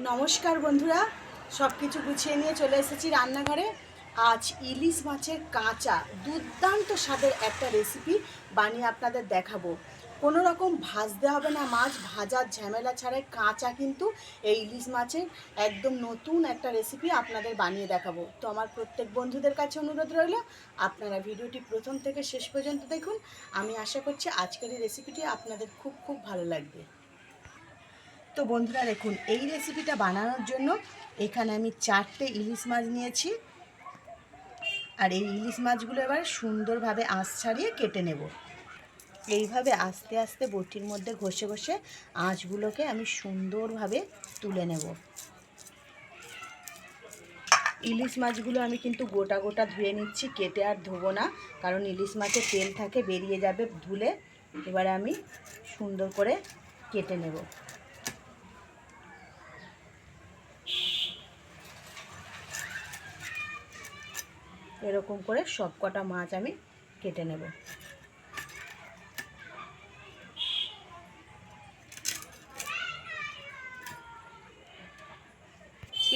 নমস্কার বন্ধুরা সব কিছু গুছিয়ে নিয়ে চলে এসেছি রান্নাঘরে। আজ ইলিশ মাছের কাঁচা, দুর্দান্ত স্বাদের একটা রেসিপি বানিয়ে আপনাদের দেখাবো। কোনো রকম ভাজতে হবে না মাছ ভাজার ঝামেলা ছাড়াই কাঁচা কিন্তু এই ইলিশ মাছের একদম নতুন একটা রেসিপি আপনাদের বানিয়ে দেখাবো। তো আমার প্রত্যেক বন্ধুদের কাছে অনুরোধ রইল, আপনারা ভিডিওটি প্রথম থেকে শেষ পর্যন্ত দেখুন। আমি আশা করছি আজকের এই রেসিপিটি আপনাদের খুব খুব ভালো লাগবে। তো বন্ধুরা দেখুন, এই রেসিপিটা বানানোর জন্য এখানে আমি চারটে ইলিশ মাছ নিয়েছি। আর এই ইলিশ মাছগুলো এবার সুন্দরভাবে আঁশ ছাড়িয়ে কেটে নেব। এইভাবে আস্তে আস্তে বটির মধ্যে ঘষে ঘষে আঁচগুলোকে আমি সুন্দরভাবে তুলে নেব। ইলিশ মাছগুলো আমি কিন্তু গোটা গোটা ধুয়ে নিচ্ছি, কেটে আর ধোবো না, কারণ ইলিশ মাছে তেল থাকে, বেরিয়ে যাবে ধুলে। এবারে আমি সুন্দর করে কেটে নেব। এরকম করে সব কটা মাছ আমি কেটে নেব।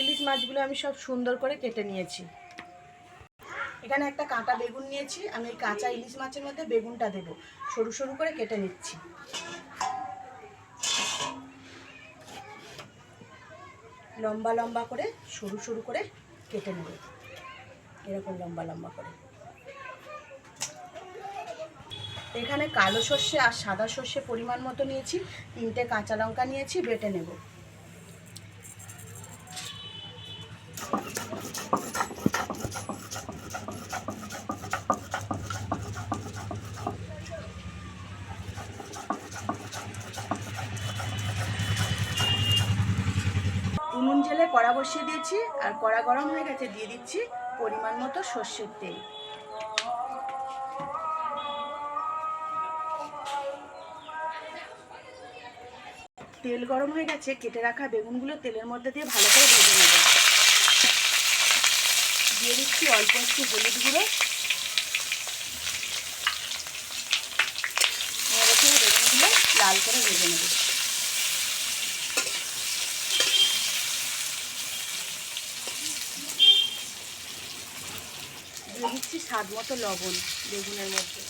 ইলিশ মাছগুলো আমি সব সুন্দর করে কেটে নিয়েছি। এখানে একটা কাঁটা বেগুন নিয়েছি, আমি এই কাঁচা ইলিশ মাছের মধ্যে বেগুনটা দেবো। সরু সরু করে কেটে নিচ্ছি। লম্বা লম্বা করে সরু সরু করে কেটে নেব। এরকম লম্বা লম্বা করে। এখানে কালো সর্ষে আর সাদা সর্ষে পরিমাণ মতো নিয়েছি, তিনটে কাঁচা লঙ্কা নিয়েছি, বেটে নেব। উনুন জেলে কড়া বসিয়ে দিয়েছি, আর কড়া গরম হয়ে গেছে, দিয়ে দিচ্ছি পরিমাণ মতো সর্ষের তেল। তেল গরম হয়ে গেছে, কেটে রাখা বেগুনগুলো তেলের মধ্যে দিয়ে ভালো করে ভেজে নেব। দিয়ে দিচ্ছি অল্প একটু হলুদ গুঁড়ো। বেগুনগুলো লাল করে ভেজে নেব। দিয়ে দিচ্ছি স্বাদ মতো লবণ বেগুনের মধ্যে।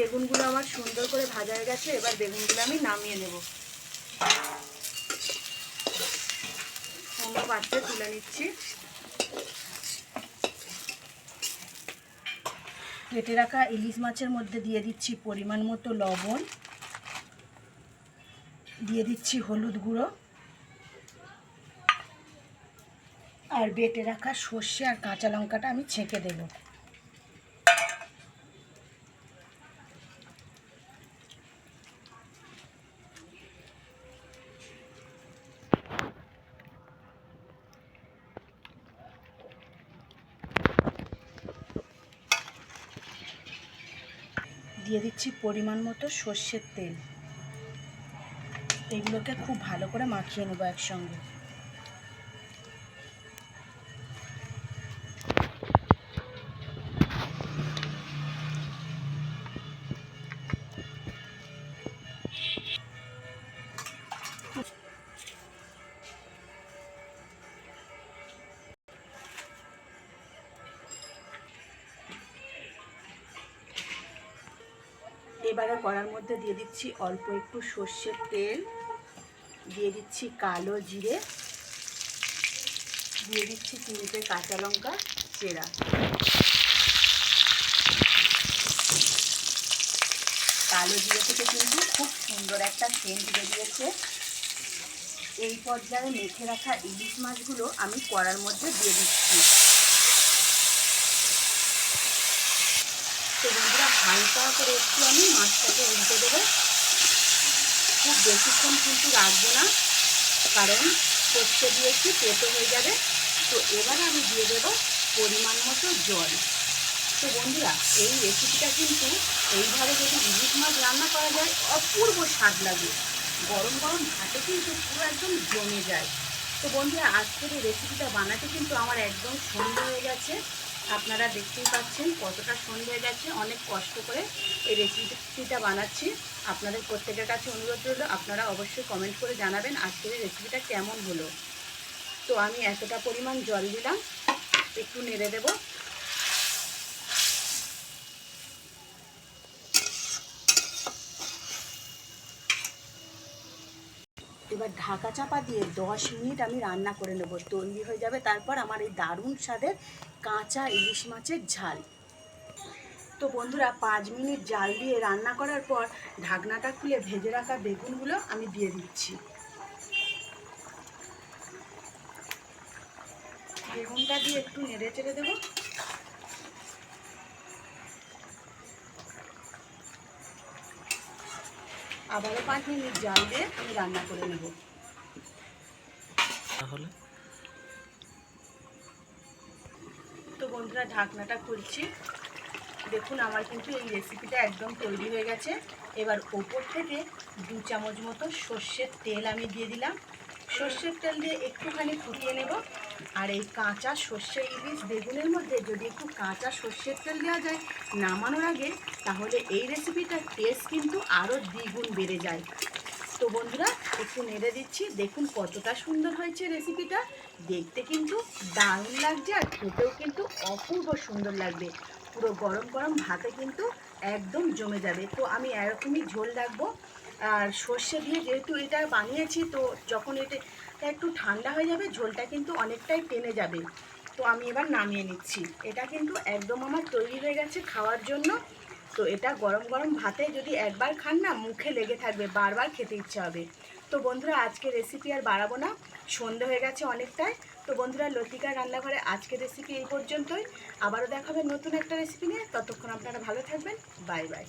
বেগুনগুলো আমার সুন্দর করে ভাজা হয়ে গেছে, এবার বেগুনগুলো আমি নামিয়ে নেব। অন্য পাত্রে তুলে নিচ্ছি। কেটে রাখা ইলিশ মাছের মধ্যে দিয়ে দিচ্ছি পরিমাণ মতো লবণ। দিয়ে দিচ্ছি হলুদ গুঁড়ো। আর বেটে রাখা সর্ষে আর কাঁচা লঙ্কাটা আমি ছেঁকে দেবো। দিয়ে দিচ্ছি পরিমাণ মতো সর্ষের তেল। এগুলোকে খুব ভালো করে মাখিয়ে নেব একসঙ্গে। এবারে কড়ার মধ্যে দিয়ে দিচ্ছি অল্প একটু সর্ষের তেল, দিয়ে দিচ্ছি কালো জিরে, দিয়ে দিচ্ছি তিনটে কাঁচা লঙ্কা চেরা। কালো জিরে থেকে কিন্তু খুব সুন্দর একটা সেন্ট বেরিয়েছে। এই পর্যায়ে মেখে রাখা ইলিশ মাছগুলো আমি কড়ার মধ্যে দিয়ে দিচ্ছি তো বন্ধুরা হালকা করে একটু আমি মাছটাকে উল্টে দেবো। খুব বেশিক্ষণ কিন্তু রাখব না, কারণ সর্ষে একটু পেটো হয়ে যাবে। তো এবারে আমি দিয়ে দেবো পরিমাণ মতো জল। তো বন্ধুরা, এই রেসিপিটা কিন্তু এইভাবে যদি ইলিশ মাছ রান্না করা যায়, অপূর্ব স্বাদ লাগে। গরম গরম ভাতে কিন্তু পুরো একদম জমে যায়। তো বন্ধুরা, আজকের এই রেসিপিটা বানাতে কিন্তু আমার একদম সন্ধ্যা হয়ে গেছে। আপনারা দেখতেই পাচ্ছেন কতটা সন্ধে হয়ে গেছে। অনেক কষ্ট করে এই রেসিপিটা বানাচ্ছি। আপনাদের প্রত্যেকের কাছে অনুরোধ রইল, আপনারা অবশ্যই কমেন্ট করে জানাবেন আজকের রেসিপিটা কেমন হলো। তো আমি এতটা পরিমাণ জল দিলাম, একটু নেড়ে দেবো। এবার ঢাকা চাপা দিয়ে দশ মিনিট আমি রান্না করে নেব। তৈরি হয়ে যাবে তারপর আমার এই দারুণ স্বাদের কাঁচা ইলিশ মাছের ঝাল। তো বন্ধুরা, পাঁচ মিনিট জাল দিয়ে রান্না করার পর ঢাকনাটা খুলে ভেজে রাখা বেগুনগুলো আমি দিয়ে দিচ্ছি। বেগুনটা দিয়ে একটু নেড়ে চেড়ে দেবো। আবারও পাঁচ মিনিট জাল দিয়ে আমি রান্না করে নেব। তাহলে? তো বন্ধুরা ঢাকনাটা খুলছি। দেখুন আমার কিন্তু এই রেসিপিটা একদম তৈরি হয়ে গেছে। এবার ওপর থেকে দু চামচ মতো সর্ষের তেল আমি দিয়ে দিলাম। সর্ষের তেল দিয়ে একটুখানি ফুটিয়ে নেব। আর এই কাঁচা সর্ষে ইলিশ বেগুনের মধ্যে যদি একটু কাঁচা সর্ষের তেল দেওয়া যায় নামানোর আগে, তাহলে এই রেসিপিটার টেস্ট কিন্তু আরও দ্বিগুণ বেড়ে যায়। তো বন্ধুরা, একটু নেড়ে দিচ্ছি। দেখুন কতটা সুন্দর হয়েছে রেসিপিটা দেখতে কিন্তু দারুণ লাগছে আর খেতেও কিন্তু অপূর্ব সুন্দর লাগবে। পুরো গরম গরম ভাতে কিন্তু একদম জমে যাবে। তো আমি এরকমই ঝোল রাখব। আর সর্ষে দিয়ে যেহেতু এটা বানিয়েছি, তো যখন এটা একটু ঠান্ডা হয়ে যাবে, ঝোলটা কিন্তু অনেকটাই টেনে যাবে। তো আমি এবার নামিয়ে নিচ্ছি। এটা কিন্তু একদম আমার তৈরি হয়ে গেছে খাওয়ার জন্য। তো এটা গরম গরম ভাতে যদি একবার খান না, মুখে লেগে থাকবে, বারবার খেতে ইচ্ছে হবে। তো বন্ধুরা, আজকে রেসিপি আর বাড়াবো না। সন্ধে হয়ে গেছে অনেকটাই। তো বন্ধুরা, লতিকা রান্নাঘরে আজকের রেসিপি এই পর্যন্তই। আবারও দেখাবে নতুন একটা রেসিপি নিয়ে। ততক্ষণ আপনারা ভালো থাকবেন। Bye bye.